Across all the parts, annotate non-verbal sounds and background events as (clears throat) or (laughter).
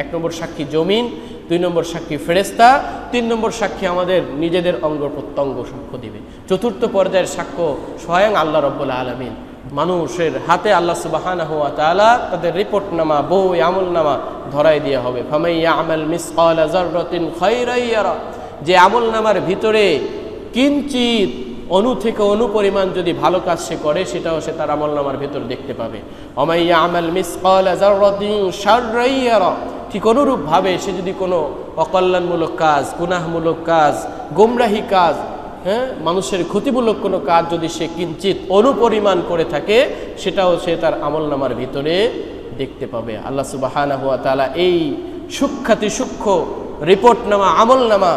এক নম্বর সাক্ষী জমিন, দুই নম্বর সাক্ষী ফেরেস্তা তিন নম্বর সাক্ষী আমাদের নিজেদের অঙ্গ প্রত্যঙ্গ সাক্ষ্য দিবে। চতুর্থ পর্যায়ের সাক্ষ্য স্বয়ং আল্লাহ রব্বুল আলমিন। মানুষের হাতে আল্লাহ সুবাহানা হুয়া তালা তাদের রিপোর্ট নামা বই আমল নামা ধরাই দেওয়া হবে। আমল মিস যে আমল নামার ভিতরে কিঞ্চিত অনু থেকে অনু পরিমাণ যদি ভালো কাজ সে করে, সেটাও সে তার আমল নামার ভিতর দেখতে পাবে। অমাইয়া আমল আমাল মিসকাল শাররাইয়ারা ঠিক অনুরূপভাবে সে যদি কোনো অকল্যাণমূলক কাজ, গুনাহমূলক কাজ, গোমরাহি কাজ হ্যাঁ মানুষের ক্ষতিমূলক কোনো কাজ যদি সে কিঞ্চিত অনুপরিমাণ করে থাকে, সেটাও সে তার আমল নামার ভিতরে দেখতে পাবে। আল্লাহ সুবাহানা হুয়া তালা এই সূক্ষাতি সূক্ষ্ম রিপোর্ট নামা আমল নামা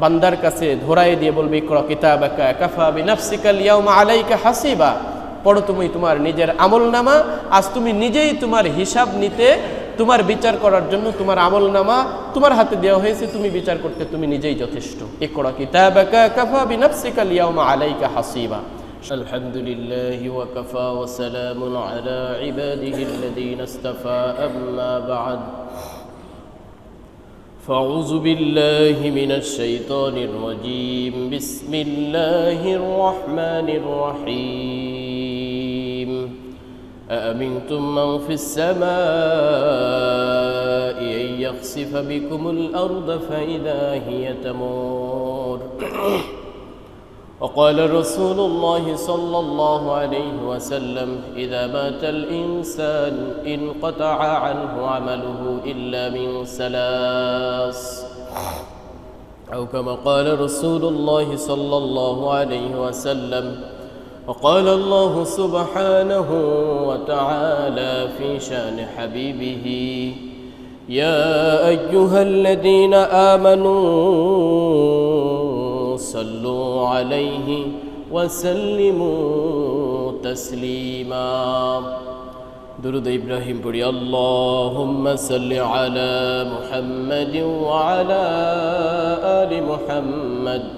বান্দার কাছে ধরাই দিয়ে বলবে, ইকরা কিতাবাকা কাফা বিনাফসিকাল ইয়াউমা আলাইকা হাসিবা। পড়ো তুমি তোমার নিজের আমল নামা আজ তুমি নিজেই তোমার হিসাব নিতে তোমার বিচার করার জন্য তোমার আমল নামা তোমার হাতে দেওয়া হয়েছে তুমি বিচার করতে তুমি নিজেই যথেষ্ট ইকরা কিতাবাকা কাফা বিনাফসিকাল ইয়াউমা আলাইকা হাসিবা الحمد لله وكفى وسلام على عباده الذين اصطفى أما بعد فأعوذ بالله من الشيطان الرجيم بسم الله الرحمن الرحيم أأمنتم من في السماء أن يخسف بكم الأرض فإذا هي تمور؟ وقال رسول الله صلى الله عليه وسلم إذا مات الإنسان انقطع عنه عمله إلا من ثلاث. أو كما قال رسول الله صلى الله عليه وسلم وقال الله سبحانه وتعالى في شأن حبيبه يا أيها الذين آمنوا صلوا عليه وسلموا تسليما. درود إبراهيم بري اللهم صل على محمد وعلى آل محمد.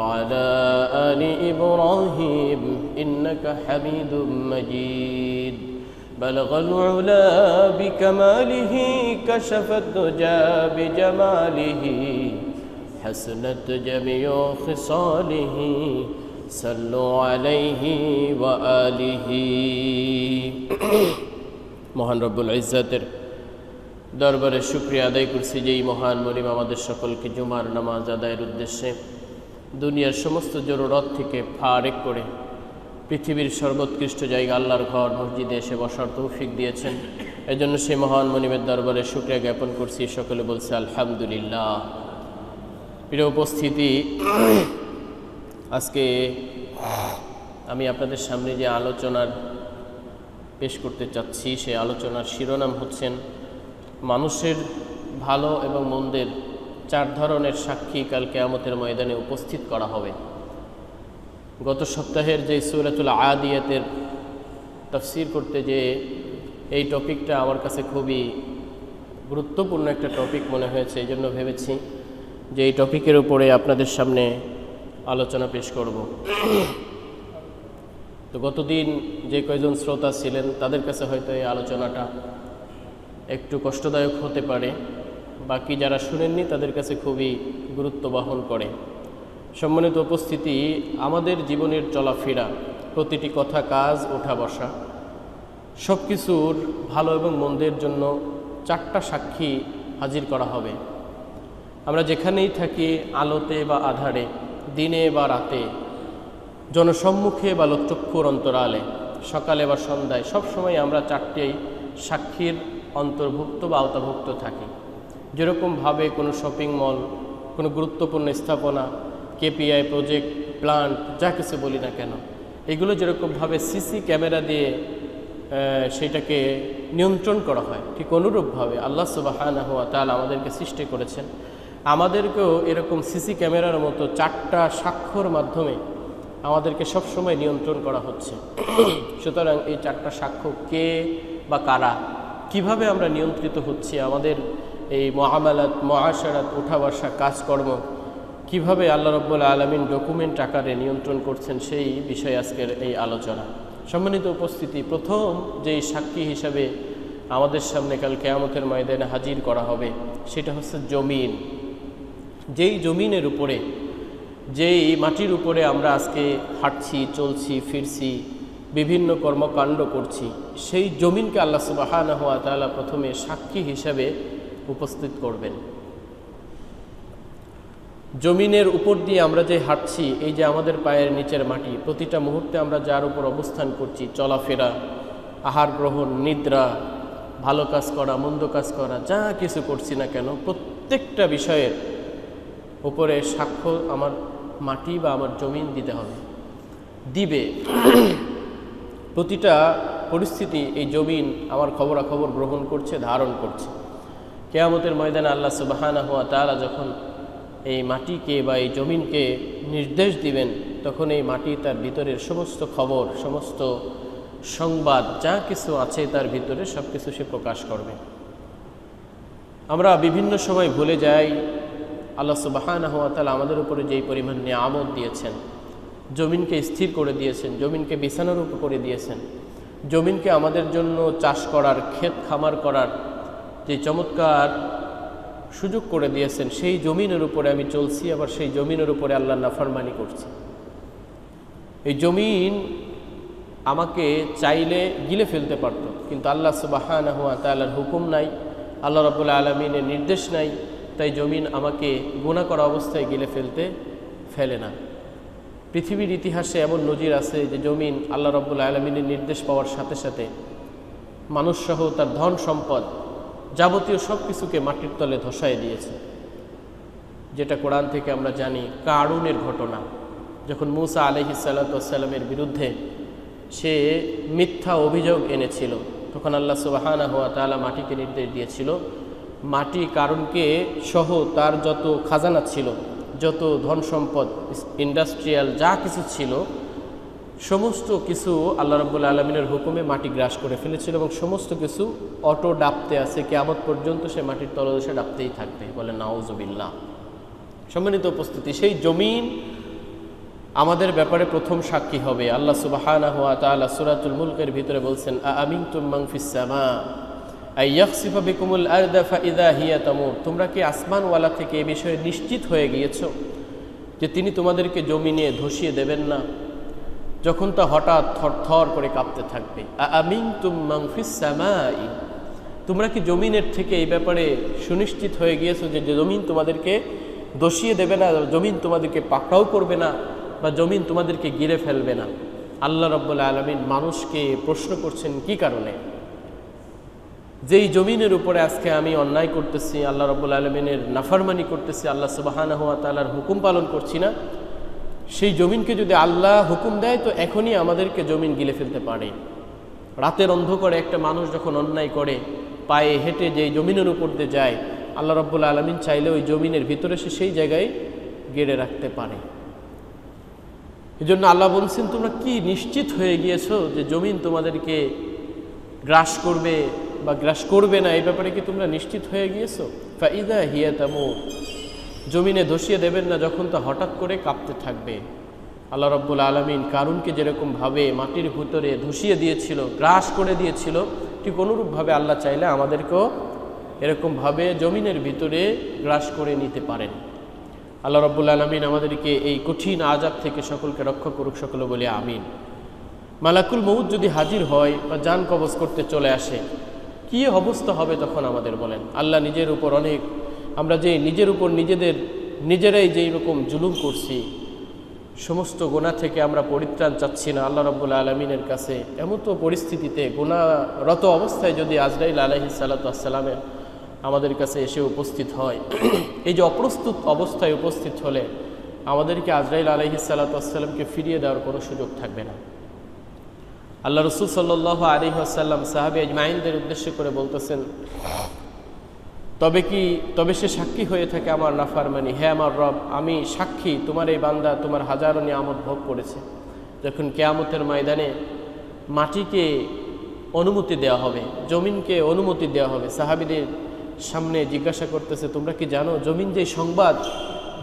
وعلى آل إبراهيم إنك حميد مجيد بلغ العلا بكماله كشف الدجى بجماله حسنت جميع خصاله صلوا عليه وآله মহান রব্বুল ইজ্জাতের দরবারে শুক্রিয়া আদায় করছি যে এই মহান মরিম আমাদের সকলকে জুমার নামাজ আদায়ের উদ্দেশ্যে দুনিয়ার সমস্ত জরুরত থেকে ফারেক করে পৃথিবীর সর্বোৎকৃষ্ট জায়গা আল্লাহর ঘর, মসজিদে এসে বসার তৌফিক দিয়েছেন। এজন্য সেই মহান মনিমের দরবারে শুক্রিয়া জ্ঞাপন করছি। সকলে বলছে, আলহামদুলিল্লাহ। প্রিয় উপস্থিতি, আজকে আমি আপনাদের সামনে যে আলোচনার পেশ করতে চাচ্ছি সেই আলোচনার শিরোনাম হচ্ছেন, মানুষের ভালো এবং মন্দের চার ধরনের সাক্ষী কাল কেয়ামতের ময়দানে উপস্থিত করা হবে। গত সপ্তাহের যে সুরাতুল আদিয়াতের তফসির করতে যে এই টপিকটা আমার কাছে খুবই গুরুত্বপূর্ণ একটা টপিক মনে হয়েছে, এই জন্য ভেবেছি যে এই টপিকের উপরে আপনাদের সামনে আলোচনা পেশ করব। তো গতদিন যে কয়জন শ্রোতা ছিলেন, তাদের কাছে হয়তো এই আলোচনাটা একটু কষ্টদায়ক হতে পারে। বাকি যারা শুনেননি, তাদের কাছে খুবই গুরুত্ব বহন করে। সম্মানিত উপস্থিতি, আমাদের জীবনের চলাফেরা, প্রতিটি কথা, কাজ, ওঠা, বসা সব কিছুর ভালো এবং মন্দের জন্য চারটা সাক্ষী হাজির করা হবে। আমরা যেখানেই থাকি, আলোতে বা আধারে, দিনে বা রাতে, জনসম্মুখে বা লোকচক্ষুর অন্তরালে, সকালে বা সন্ধ্যায়, সবসময় আমরা চারটেই সাক্ষীর অন্তর্ভুক্ত বা আওতাভুক্ত থাকি। যেরকমভাবে কোনো শপিং মল কোনো গুরুত্বপূর্ণ স্থাপনা কেপিআই প্রজেক্ট প্লান্ট যা কিছু বলি না কেন, এগুলো যেরকমভাবে সিসি ক্যামেরা দিয়ে সেটাকে নিয়ন্ত্রণ করা হয়, ঠিক অনুরূপভাবে আল্লাহ সুবাহান হুয়া তাল আমাদেরকে সৃষ্টি করেছেন। আমাদেরকেও এরকম সিসি ক্যামেরার মতো চারটা সাক্ষ্যর মাধ্যমে আমাদেরকে সবসময় নিয়ন্ত্রণ করা হচ্ছে। সুতরাং এই চারটা সাক্ষ্য কে বা কারা কীভাবে আমরা নিয়ন্ত্রিত হচ্ছি, আমাদের এই মহামালাত মহাসারাত উঠা বসা কাজকর্ম, কীভাবে আল্লাহ রব্বুল আলমিন ডকুমেন্ট আকারে নিয়ন্ত্রণ করছেন সেই বিষয়ে আজকের এই আলোচনা। সম্মানিত উপস্থিতি, প্রথম যেই সাক্ষী হিসাবে আমাদের সামনে কাল কেয়ামতের ময়দানে হাজির করা হবে, সেটা হচ্ছে জমিন। যেই জমিনের উপরে, যেই মাটির উপরে আমরা আজকে হাঁটছি, চলছি, ফিরছি বিভিন্ন কর্মকাণ্ড করছি, সেই জমিনকে আল্লাহ সুবাহান হওয়া তালা প্রথমে সাক্ষী হিসাবে উপস্থিত করবেন। জমিনের উপর দিয়ে আমরা যে হাঁটছি, এই যে আমাদের পায়ের নিচের মাটি, প্রতিটা মুহূর্তে আমরা যার উপর অবস্থান করছি, চলাফেরা, আহার গ্রহণ, নিদ্রা, ভালো কাজ করা, মন্দ কাজ করা, যা কিছু করছি না কেন, প্রত্যেকটা বিষয়ের উপরে সাক্ষ্য আমার মাটি বা আমার জমিন দিতে হবে। দিবে। প্রতিটা পরিস্থিতি এই জমিন আমার খবরাখবর গ্রহণ করছে, ধারণ করছে। কেয়ামতের ময়দানে আল্লাহ সুবাহানা হওয়া তারা যখন এই মাটিকে বা এই জমিনকে নির্দেশ দিবেন, তখন এই মাটি তার ভিতরের সমস্ত খবর, সমস্ত সংবাদ, যা কিছু আছে তার ভিতরে সব কিছু সে প্রকাশ করবে। আমরা বিভিন্ন সময় ভুলে যাই, আল্লাহ সুবাহানা হওয়া তালা আমাদের উপরে যেই পরিমাণ নিয়ামত দিয়েছেন জমিনকে স্থির করে দিয়েছেন, জমিনকে বিছানার উপর করে দিয়েছেন। জমিনকে আমাদের জন্য চাষ করার, ক্ষেত খামার করার যে চমৎকার সুযোগ করে দিয়েছেন, সেই জমিনের উপরে আমি চলছি, আবার সেই জমিনের উপরে আল্লাহ নাফরমানি করছি। এই জমিন আমাকে চাইলে গিলে ফেলতে পারত, কিন্তু আল্লাহ সুবাহান হুয়া তাল্লার হুকুম নাই, আল্লাহ রবুল্লা আলমিনের নির্দেশ নাই, তাই জমিন আমাকে গুণা করা অবস্থায় গিলে ফেলতে ফেলে না। পৃথিবীর ইতিহাসে এমন নজির আছে যে জমিন আল্লাহ রব্বুল্লা আলমিনের নির্দেশ পাওয়ার সাথে সাথে মানুষসহ তার ধন সম্পদ যাবতীয় সব কিছুকে মাটির তলে ধসায় দিয়েছে। যেটা কোরআন থেকে আমরা জানি কারুনের ঘটনা। যখন মুসা আলহি সাল্লাতামের বিরুদ্ধে সে মিথ্যা অভিযোগ এনেছিল, তখন আল্লাহ সুবাহানা হওয়া তালা মাটিকে নির্দেশ দিয়েছিল। মাটি কারণকে সহ তার যত খাজানা ছিল যত ধন সম্পদ, ইন্ডাস্ট্রিয়াল যা কিছু ছিল, সমস্ত কিছু আল্লাহ রব্বুল আলমিনের হুকুমে মাটি গ্রাস করে ফেলেছিল এবং সমস্ত কিছু অটো ডাবতে আছে, কেয়ামত পর্যন্ত সে মাটির তলদেশে ডাবতেই থাকবে, বলে নাওজবিল্লা সম্মানিত উপস্থিতি, সেই জমিন আমাদের ব্যাপারে প্রথম সাক্ষী হবে। আল্লাহ তালা সুরাতুল মুলকের ভিতরে বলছেন আমিন তুম্মাং ফিসামা বিকুমুল ইদা তামুর। কি আসমানওয়ালা থেকে এ বিষয়ে নিশ্চিত হয়ে গিয়েছো যে তিনি তোমাদেরকে জমিনে ধসিয়ে দেবেন না? যখন তা হঠাৎ থর থর করে কাঁপতে থাকবে। আমিন তোমরা কি জমিনের থেকে এই ব্যাপারে সুনিশ্চিত হয়ে গিয়েছো যে জমিন তোমাদেরকে দোষিয়ে দেবে না, জমিন তোমাদেরকে পাকড়াও করবে না বা জমিন তোমাদেরকে গিরে ফেলবে না? আল্লাহ রব্বুল্লা আলমিন মানুষকে প্রশ্ন করছেন কি কারণে? যেই জমিনের উপরে আজকে আমি অন্যায় করতেছি, আল্লাহ রব্বুল আলমিনের নাফারমানি করতেছি, আল্লাহ সুবাহানা হওয়া তালার হুকুম পালন করছি না, সেই জমিনকে যদি আল্লাহ হুকুম দেয়, তো এখনই আমাদেরকে জমিন গিলে ফেলতে পারে। রাতের অন্ধকারে একটা মানুষ যখন অন্যায় করে, পায়ে হেঁটে যেই জমিনের উপর দিয়ে যায়, আল্লাহ রব্বুল আলমিন চাইলে ওই জমিনের ভিতরে সে সেই জায়গায় গেড়ে রাখতে পারে। এই জন্য আল্লাহ বলছেন, তোমরা কি নিশ্চিত হয়ে গিয়েছো যে জমিন তোমাদেরকে গ্রাস করবে বা গ্রাস করবে না, এই ব্যাপারে কি তোমরা নিশ্চিত হয়ে গিয়েছো? ফাইদা হিয়া তামু, জমিনে ধসিয়ে দেবেন না যখন তা হঠাৎ করে কাঁপতে থাকবে। আল্লাহ রব্বুল আলমিন কারুনকে যেরকমভাবে মাটির ভিতরে ধসিয়ে দিয়েছিল, গ্রাস করে দিয়েছিল, ঠিক অনুরূপভাবে আল্লাহ চাইলে আমাদেরকেও এরকমভাবে জমিনের ভিতরে গ্রাস করে নিতে পারেন। আল্লাহ রব্বুল আলমিন আমাদেরকে এই কঠিন আজাব থেকে সকলকে রক্ষা করুক, সকলে বলে আমিন। মালাকুল মৌদ যদি হাজির হয় বা যান কবজ করতে চলে আসে কী অবস্থা হবে তখন আমাদের বলেন? আল্লাহ নিজের উপর অনেক, আমরা যে নিজের উপর নিজেদের, নিজেরাই যেই রকম জুলুম করছি, সমস্ত গোনা থেকে আমরা পরিত্রাণ চাচ্ছি না আল্লাহ রব্বুল আলমিনের কাছে। এমন তো পরিস্থিতিতে গোনারত অবস্থায় যদি আজরাইল আলহি সাল্লাতামের আমাদের কাছে এসে উপস্থিত হয়, (clears throat) এই যে অপ্রস্তুত অবস্থায় উপস্থিত হলে আমাদেরকে আজরাইল আলহি সাল্লাতামকে ফিরিয়ে দেওয়ার কোনো সুযোগ থাকবে না। আল্লাহ রসুল সাল্লাহ আলী আসাল্লাম সাহাবি আজমাইনদের উদ্দেশ্য করে বলতেছেন, তবে কি, তবে সে সাক্ষী হয়ে থাকে আমার নাফারমানি? হে আমার রব, আমি সাক্ষী, তোমার এই বান্দা তোমার হাজারো নিয়ামত ভোগ করেছে। যখন কেয়ামতের ময়দানে মাটিকে অনুমতি দেওয়া হবে, জমিনকে অনুমতি দেওয়া হবে, সাহাবিদের সামনে জিজ্ঞাসা করতেছে, তোমরা কি জানো, জমিন যে সংবাদ,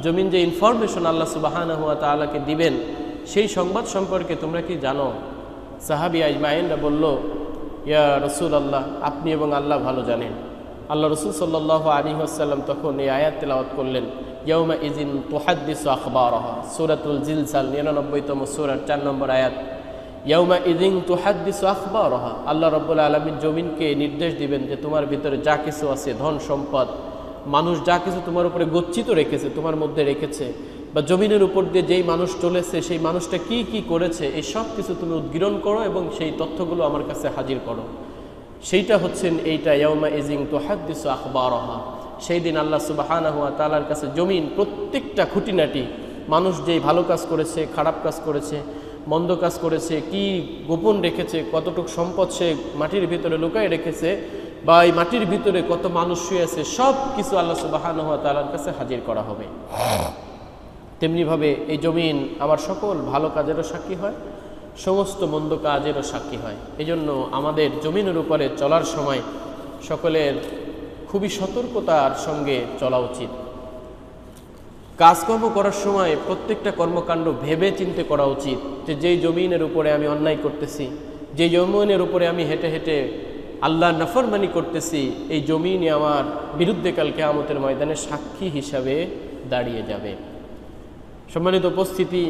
জমিন যে ইনফরমেশন আল্লাহ সুবাহানা হুয়া তালাকে দিবেন, সেই সংবাদ সম্পর্কে তোমরা কি জানো? সাহাবি আজমাইনরা বলল, ইয়া রসুল আল্লাহ আপনি এবং আল্লাহ ভালো জানেন। আল্লাহ রসুল সাল্লাহ আলী আসাল্লাম তখন এই আয়াত তেলাওয়াত করলেন ইয়ৌমা ইজিন তোহাদ্দিস আখবর সুরাতুল জিলসাল নিরানব্বইতম সুরার চার নম্বর আয়াত ইয়ৌমা ইদিন তোহাদ্দিস আখবর আল্লাহ রব্বুল আলমীর জমিনকে নির্দেশ দিবেন যে তোমার ভিতরে যা কিছু আছে, ধন, সম্পদ মানুষ যা কিছু তোমার উপরে গচ্ছিত রেখেছে, তোমার মধ্যে রেখেছে, বা জমিনের উপর দিয়ে যেই মানুষ চলেছে, সেই মানুষটা কি কি করেছে, এই সব কিছু তুমি উদ্গীরণ করো এবং সেই তথ্যগুলো আমার কাছে হাজির করো। সেইটা হচ্ছেন এইটা ইয়মা তো হাদ্দিস আখবরহা। সেই দিন আল্লাহ সুবাহানা হুয়া তালার কাছে জমিন, প্রত্যেকটা খুঁটিনাটি, মানুষ যেই ভালো কাজ করেছে, খারাপ কাজ করেছে, মন্দ কাজ করেছে, কি গোপন রেখেছে, কতটুক সম্পদ সে মাটির ভিতরে লুকায় রেখেছে বা এই মাটির ভিতরে কত মানুষ শুয়ে আছে, সব কিছু আল্লাহ সুবাহানা তালার কাছে হাজির করা হবে। তেমনিভাবে এই জমিন আমার সকল ভালো কাজেরও সাক্ষী হয়, সমস্ত মন্দ কাজেরও সাক্ষী হয়। এই জন্য আমাদের জমিনের উপরে চলার সময় সকলের খুবই সতর্কতার সঙ্গে চলা উচিত। কাজকর্ম করার সময় প্রত্যেকটা কর্মকাণ্ড ভেবে চিন্তে করা উচিত যে যেই জমিনের উপরে আমি অন্যায় করতেছি যে জমিনের উপরে আমি হেঁটে হেঁটে আল্লাহ নাফরমানি করতেছি, এই জমিনে আমার বিরুদ্ধে কালকে আমতের ময়দানে সাক্ষী হিসাবে দাঁড়িয়ে যাবে। সম্মানিত উপস্থিতি